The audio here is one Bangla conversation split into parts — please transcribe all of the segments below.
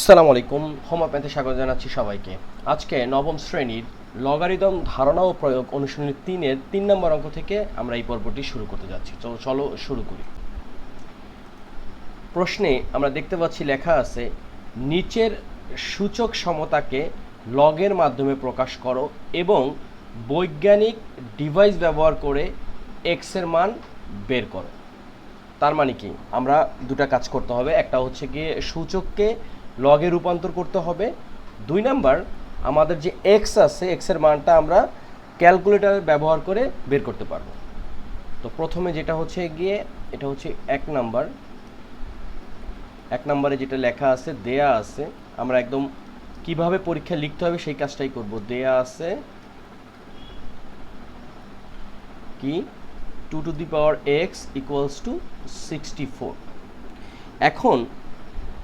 আসসালামু আলাইকুম হোমোপ্যাথে স্বাগত জানাচ্ছি সবাইকে। আজকে নবম শ্রেণির লগারিদম ধারণা ও প্রয়োগ অনুশীলনী তিনের তিন নম্বর অঙ্ক থেকে আমরা এই পর্বটি শুরু করতে যাচ্ছি। তো চলো শুরু করি। প্রশ্নে আমরা দেখতে পাচ্ছি লেখা আছে, নিচের সূচক সমতাকে লগের মাধ্যমে প্রকাশ করো এবং বৈজ্ঞানিক ডিভাইস ব্যবহার করে এক্সের মান বের করো। তার মানে কি? আমরা দুটা কাজ করতে হবে। একটা হচ্ছে গিয়ে সূচককে লগে রূপান্তর করতে হবে। দুই নাম্বার, আমাদের যে এক্স আছে এক্সের মানটা আমরা ক্যালকুলেটার ব্যবহার করে বের করতে পারব। তো প্রথমে যেটা হচ্ছে গিয়ে, এটা হচ্ছে এক নাম্বার। এক নাম্বারে যেটা লেখা আছে, দেয়া আছে, আমরা একদম কীভাবে পরীক্ষা লিখতে হবে সেই কাজটাই করব। দেয়া আছে কি? Two to the power X equals to sixty four এখন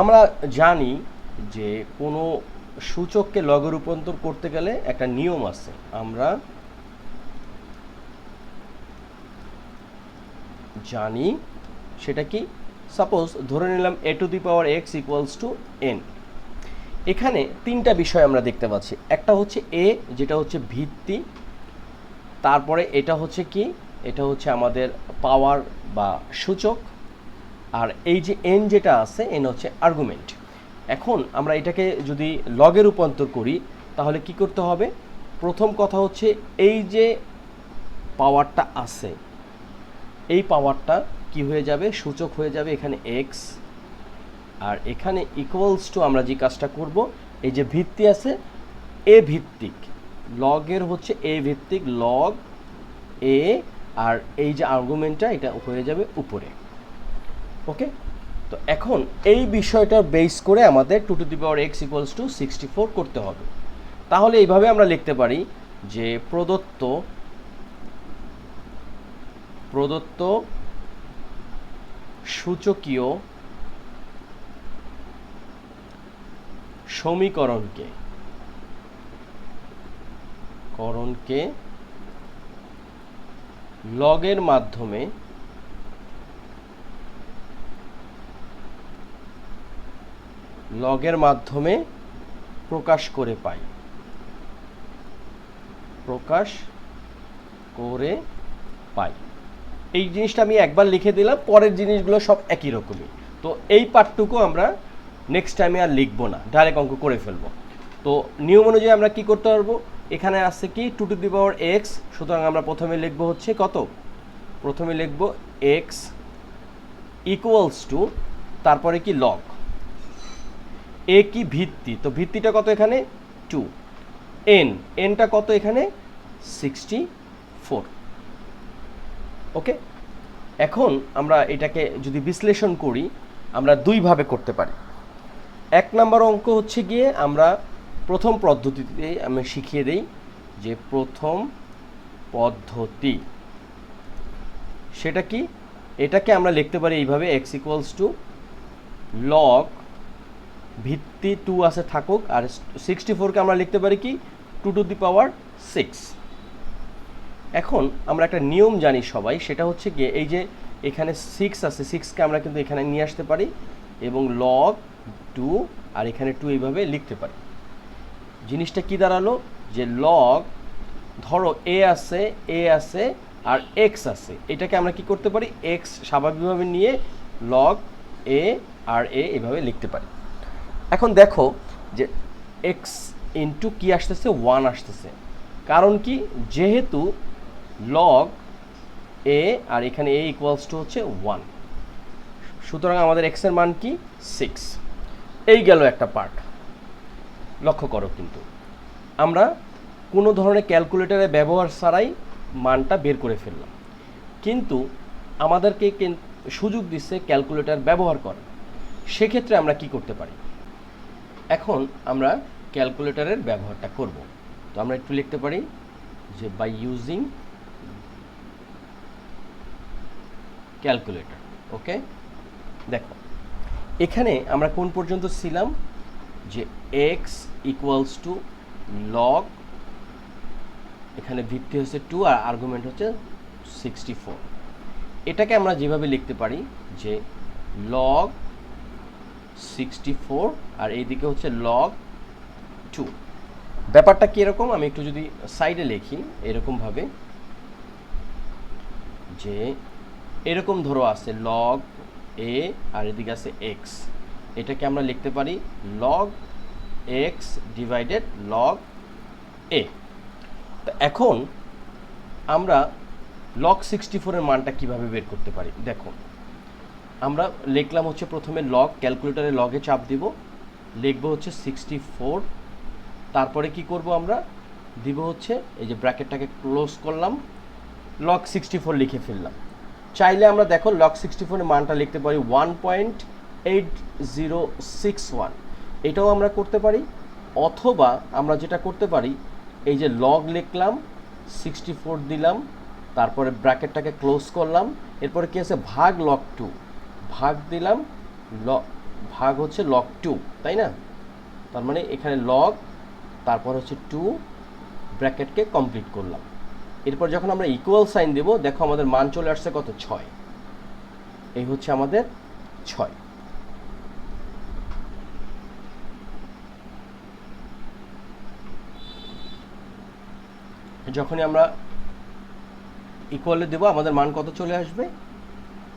আমরা জানি যে কোনো সূচককে লগে রূপান্তর করতে গেলে একটা নিয়ম আছে। আমরা জানি সেটা কি? সাপোজ ধরে নিলাম A to the power X equals to N এখানে তিনটা বিষয় আমরা দেখতে পাচ্ছি। একটা হচ্ছে এ যেটা হচ্ছে ভিত্তি। তারপরে এটা হচ্ছে কি? এটা হচ্ছে আমাদের পাওয়ার বা সূচক। আর এই যে এন যেটা আছে এন হচ্ছে আর্গুমেন্ট এখন আমরা এটাকে যদি লগে রূপান্তর করি, তাহলে কি করতে হবে? প্রথম কথা হচ্ছে এই যে পাওয়ারটা আছে, এই পাওয়ারটা কি হয়ে যাবে? সূচক হয়ে যাবে এখানে এক্স আর এখানে ইকুয়ালস টু আমরা যে কাজটা করব, এই যে ভিত্তি আছে এ ভিত্তিক। লগের হচ্ছে এ ভিত্তিক লগ এ আর এই যে আর্গুমেন্টটা এটা হয়ে যাবে উপরে। ওকে তো এখন এই বিষয়টা বেস করে আমাদের two to the power x equals to sixty four করতে হবে। তাহলে এইভাবে আমরা লিখতে পারি যে প্রদত্ত প্রদত্ত সূচকীয় সমীকরণকে, করণকে লগের মাধ্যমে লগের মাধ্যমে প্রকাশ করে পাই। প্রকাশ করে পাই। এই জিনিসটা আমি একবার লিখে দিলাম, পরের জিনিসগুলো সব একই রকমই। তো এই পার্টটুকু আমরা নেক্সট টাইমে আর লিখব না ডাইরেক্ট অঙ্ক করে ফেলব। তো নিয়ম অনুযায়ী আমরা কি করতে পারব? এখানে আছে কি two to the power x সুতরাং আমরা প্রথমে লিখব হচ্ছে কত? প্রথমে লিখব এক্স ইকুয়ালস টু তারপরে কি লগ এ কি ভিত্তি? তো ভিত্তিটা কত এখানে? টু এন এনটা কত এখানে? সিক্সটি ফোর ওকে এখন আমরা এটাকে যদি বিশ্লেষণ করি, আমরা দুইভাবে করতে পারি। এক নম্বর অঙ্ক হচ্ছে গিয়ে আমরা প্রথম পদ্ধতিতে আমি শিখিয়ে দেই যে প্রথম পদ্ধতি। সেটা কি? এটাকে আমরা লিখতে পারি এইভাবে এক্স ইকুয়ালস টু লগ ভিত্তি টু আছে থাকুক, আর সিক্সটি ফোরকে আমরা লিখতে পারি কি? Two to the power six এখন আমরা একটা নিয়ম জানি সবাই, সেটা হচ্ছে গিয়ে এই যে এখানে সিক্স আছে সিক্সকে আমরা কিন্তু এখানে নিয়ে আসতে পারি, এবং লগ টু আর এখানে টু এইভাবে লিখতে পারি। জিনিসটা কি দাঁড়াল? যে লগ ধরো এ আছে এ আছে, আর এক্স আছে। এটাকে আমরা কি করতে পারি? এক্স স্বাভাবিকভাবে নিয়ে লগ এ আর এ এভাবে লিখতে পারি। এখন দেখো যে এক্স ইন্টু কি আসতেছে? ওয়ান আসতেছে। কারণ কি? যেহেতু লগ এ আর এখানে এ ইকুয়ালস টু হচ্ছে ওয়ান সুতরাং আমাদের এক্সের মান কি? সিক্স এই গেল একটা পার্ট লক্ষ্য করো কিন্তু। আমরা কোনো ধরনের ক্যালকুলেটরে ব্যবহার ছাড়াই মানটা বের করে ফেললাম। কিন্তু আমাদেরকে সুযোগ দিচ্ছে ক্যালকুলেটর ব্যবহার করার। সেক্ষেত্রে আমরা কি করতে পারি? এখন আমরা ক্যালকুলেটরের ব্যবহারটা করব। তো আমরা একটু লিখতে পারি যে বাই ইউজিং ক্যালকুলেটর ওকে দেখো, এখানে আমরা কোন পর্যন্ত ছিলাম? যে এক্স ইকুয়ালস টু লগ এখানে ভিত্তি হচ্ছে টু আর আর্গুমেন্ট হচ্ছে সিক্সটি ফোর এটাকে আমরা যেভাবে লিখতে পারি যে লগ সিক্সটি ফোর আর এইদিকে হচ্ছে লগ টু ব্যাপারটা কীরকম আমি একটু যদি সাইডে লিখি এরকমভাবে যে এরকম ধরো আছে লগ এ আর এদিকে আছে এক্স এটাকে আমরা লিখতে পারি log x divided log a তো এখন আমরা লগ সিক্সটি ফোরের মানটা কীভাবে বের করতে পারি? দেখো আমরা লিখলাম হচ্ছে প্রথমে লগ ক্যালকুলেটারে লগে চাপ দিব। লিখব হচ্ছে সিক্সটি ফোর তারপরে কি করব আমরা? দিব হচ্ছে, এই যে ব্র্যাকেটটাকে ক্লোজ করলাম লগ সিক্সটি ফোর লিখে ফেললাম। চাইলে আমরা দেখো লক সিক্সটি ফোরের মানটা লিখতে পারি one point eight zero six one এটাও আমরা করতে পারি, অথবা আমরা যেটা করতে পারি, এই যে লগ লিখলাম সিক্সটি ফোর দিলাম, তারপরে ব্র্যাকেটটাকে ক্লোজ করলাম, এরপরে কি আছে? ভাগ লক টু ভাগ দিলাম, ল, ভাগ হচ্ছে লগ টু তাই না? তার মানে এখানে লগ তারপর হচ্ছে টু ব্র্যাকেটকে কমপ্লিট করলাম। এরপর যখন আমরা ইকুয়াল সাইন দেব, দেখো আমাদের মান চলে আসছে কত? ছয়। এই হচ্ছে আমাদের ছয়। যখনই আমরা ইকুয়ালে দেব, আমাদের মান কত চলে আসবে?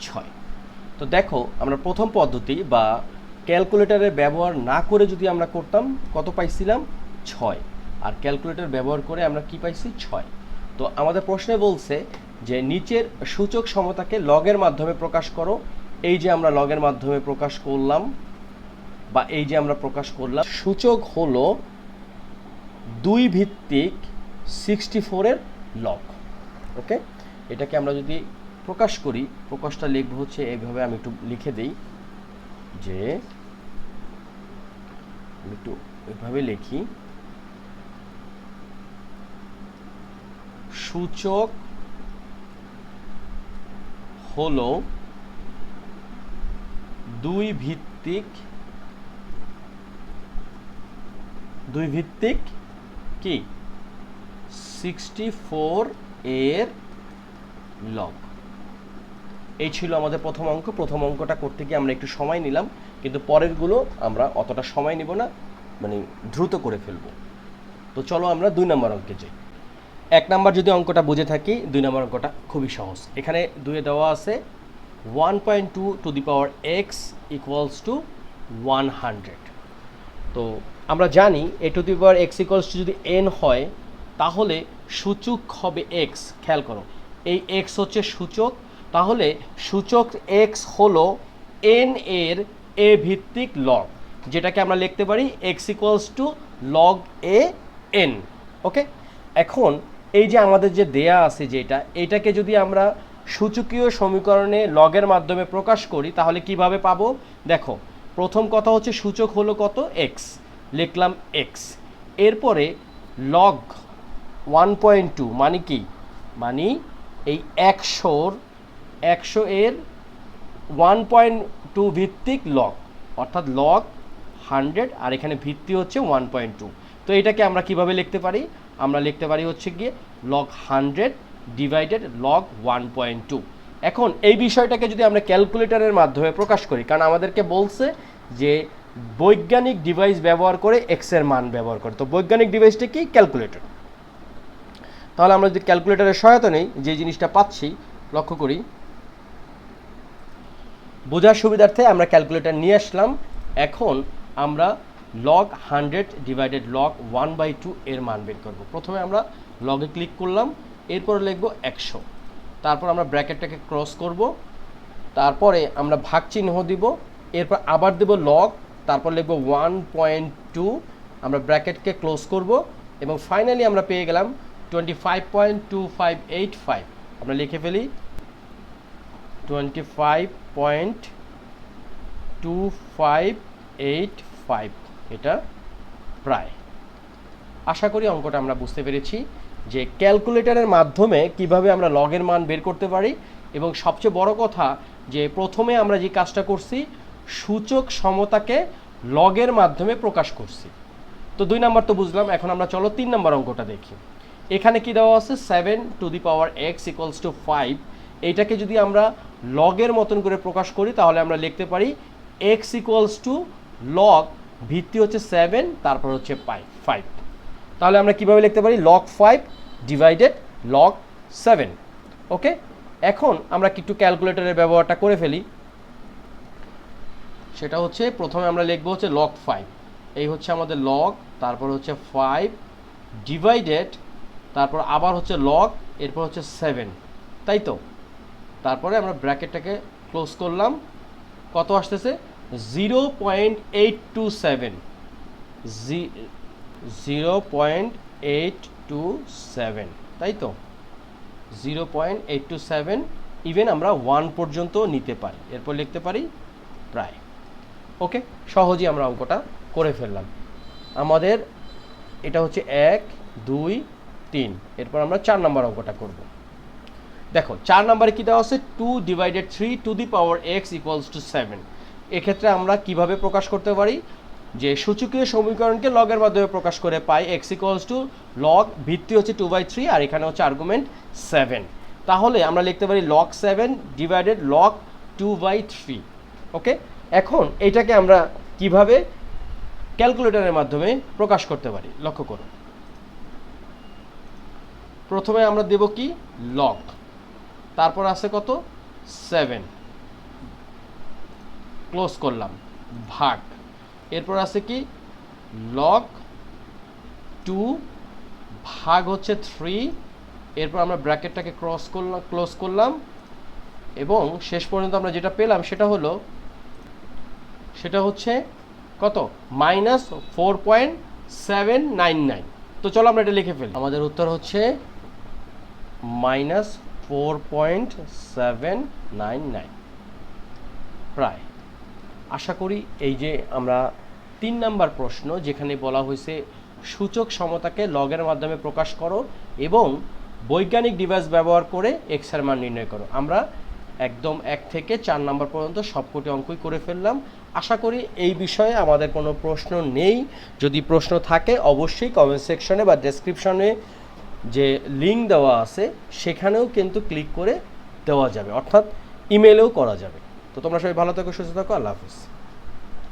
ছয়। তো দেখো, আমরা প্রথম পদ্ধতি বা ক্যালকুলেটরের ব্যবহার না করে যদি আমরা করতাম, কত পাইছিলাম? ছয়। আর ক্যালকুলেটর ব্যবহার করে আমরা কি পাইছি? ছয়। তো আমাদের প্রশ্নে বলছে যে নিচের সূচক সমতাকে লগের মাধ্যমে প্রকাশ করো। এই যে আমরা লগের মাধ্যমে প্রকাশ করলাম বা এই যে আমরা প্রকাশ করলাম, সূচক হলো দুই ভিত্তিক সিক্সটি ফোরের লগ ওকে এটাকে আমরা যদি প্রকাশ করি, প্রকাশটা লিখব হচ্ছে এইভাবে আমি একটু লিখে দিই, যে আমি একটু এইভাবে লিখি, সূচক হলো দুই ভিত্তিক দুই ভিত্তিক কি? সিক্সটি ফোর এর লগ এই ছিল আমাদের প্রথম অঙ্ক। প্রথম অঙ্কটা করতে গিয়ে আমরা একটু সময় নিলাম, কিন্তু পরেরগুলো আমরা অতটা সময় নিব না মানে দ্রুত করে ফেলব। তো চলো আমরা দুই নম্বর অঙ্কে যাই। এক নাম্বার যদি অঙ্কটা বুঝে থাকি, দুই নম্বর অঙ্কটা খুবই সহজ। এখানে দুয়ে দেওয়া আছে one point two to the power x equals to one hundred তো আমরা জানি a to the power x equals to যদি এন হয়, তাহলে সূচক হবে এক্স খেয়াল করো। এই এক্স হচ্ছে সূচক তাহলে সূচক এক্স হলো এন এর এ ভিত্তিক লগ যেটাকে আমরা লিখতে পারি x equals to log a n okay এখন এই যে আমাদের যে দেয়া আছে যেটা, এটাকে যদি আমরা সূচকীয় সমীকরণে লগের মাধ্যমে প্রকাশ করি, তাহলে কীভাবে পাবো? দেখো, প্রথম কথা হচ্ছে সূচক হলো কত? এক্স লিখলাম এক্স এরপরে লগ ওয়ান পয়েন্ট টু মানে কি? মানে এই একশোর একশো এর ওয়ান পয়েন্ট টু ভিত্তিক লগ অর্থাৎ লগ হান্ড্রেড আর এখানে ভিত্তি হচ্ছে ওয়ান পয়েন্ট টু তো এটাকে আমরা কীভাবে লিখতে পারি? আমরা লিখতে পারি হচ্ছে গিয়ে log hundred divided log one point two এখন এই বিষয়টাকে যদি আমরা ক্যালকুলেটরের মাধ্যমে প্রকাশ করি, কারণ আমাদেরকে বলছে যে বৈজ্ঞানিক ডিভাইস ব্যবহার করে এক্সের মান ব্যবহার করে। তো বৈজ্ঞানিক ডিভাইসটা কি? ক্যালকুলেটর তাহলে আমরা যদি ক্যালকুলেটরের সহায়তা নেই, যে জিনিসটা পাচ্ছি, লক্ষ্য করি বোঝার সুবিধার্থে আমরা ক্যালকুলেটার নিয়ে আসলাম। এখন আমরা log hundred divided log one by two এর মান বের করব। প্রথমে আমরা লগে ক্লিক করলাম, এরপরে লিখব একশো। তারপর আমরা ব্র্যাকেটটাকে ক্রস করব, তারপরে আমরা ভাগ চিহ্ন দিব, এরপর আবার দেব লগ তারপর লিখব ওয়ান পয়েন্ট টু আমরা ব্র্যাকেটকে ক্লোজ করব এবং ফাইনালি আমরা পেয়ে গেলাম twenty five point two five eight five আমরা লিখে ফেলি twenty five point two five eight five এটা প্রায়। আশা করি অঙ্কটা আমরা বুঝতে পেরেছি যে ক্যালকুলেটরের মাধ্যমে কীভাবে আমরা লগের মান বের করতে পারি এবং সবচেয়ে বড় কথা যে প্রথমে আমরা যে কাজটা করছি, সূচক সমতাকে লগের মাধ্যমে প্রকাশ করছি। তো দুই নাম্বার তো বুঝলাম, এখন আমরা চলো তিন নাম্বার অঙ্কটা দেখি। এখানে কি দেওয়া আছে? Seven to the power x equals to five এইটাকে যদি আমরা লগের মতন করে প্রকাশ করি, তাহলে আমরা লিখতে পারি এক্স ইকুয়ালস টু লগ ভিত্তি হচ্ছে সেভেন তারপর হচ্ছে পাই ফাইভ তাহলে আমরা কীভাবে লিখতে পারি? Log five divided log seven okay এখন আমরা একটু ক্যালকুলেটরের ব্যবহারটা করে ফেলি। সেটা হচ্ছে প্রথমে আমরা লিখব হচ্ছে লগ ফাইভ এই হচ্ছে আমাদের লগ তারপর হচ্ছে ফাইভ ডিভাইডেড তারপর আবার হচ্ছে লগ এরপর হচ্ছে সেভেন তাই তো? তারপরে আমরা ব্র্যাকেটটাকে ক্লোজ করলাম। কত আসতেছে? Zero point eight two seven. Zero point eight two seven. তাই তো? Zero point eight two seven even আমরা ওয়ান পর্যন্ত নিতে পারি। এরপর লিখতে পারি প্রায়। ওকে, সহজেই আমরা অঙ্কটা করে ফেললাম। আমাদের এটা হচ্ছে এক, দুই, তিন। এরপর আমরা চার নম্বর অঙ্কটা করব। দেখো, চার নম্বরে কী দেওয়া আছে? Two divided three to the power x equals to seven এক্ষেত্রে আমরা কীভাবে প্রকাশ করতে পারি? যে সূচকীয় সমীকরণকে লগের মাধ্যমে প্রকাশ করে পাই এক্স ইকুয়ালস টু লগ ভিত্তি হচ্ছে টু বাই থ্রি আর এখানে হচ্ছে আর্গুমেন্ট সেভেন তাহলে আমরা লিখতে পারি log seven divided log two by three okay এখন এইটাকে আমরা কীভাবে ক্যালকুলেটরের মাধ্যমে প্রকাশ করতে পারি? লক্ষ্য করুন। প্রথমে আমরা দেব কি? লগ তারপর আছে কত? সেভেন ক্লোজ করলাম। ভাগ। এরপর আছে কি? লক টু ভাগ হচ্ছে থ্রি এরপর আমরা ব্র্যাকেটটাকে ক্রস করলাম ক্লোজ করলাম। এবং শেষ পর্যন্ত আমরা যেটা পেলাম সেটা হলো, সেটা হচ্ছে কত? Minus four point seven nine nine তো চলো আমরা এটা লিখে ফেলি। আমাদের উত্তর হচ্ছে minus four point seven nine nine প্রায়। আশা করি এই যে আমরা তিন নাম্বার প্রশ্ন, যেখানে বলা হয়েছে, সূচক সমতাকে লগের মাধ্যমে প্রকাশ করো এবং বৈজ্ঞানিক ডিভাইস ব্যবহার করে এক্সের মান নির্ণয় করো। আমরা একদম এক থেকে চার নাম্বার পর্যন্ত সবকটি অঙ্কই করে ফেললাম। আশা করি এই বিষয়ে আমাদের কোনো প্রশ্ন নেই। যদি প্রশ্ন থাকে, অবশ্যই কমেন্ট সেকশনে বা ডেসক্রিপশনে যে লিঙ্ক দেওয়া আছে, সেখানেও কিন্তু ক্লিক করে দেওয়া যাবে। অর্থাৎ ইমেলেও করা যাবে। তো তোমরা সবাই ভালো থাকো, সুস্থ থাকো, আল্লাহ হাফিজ।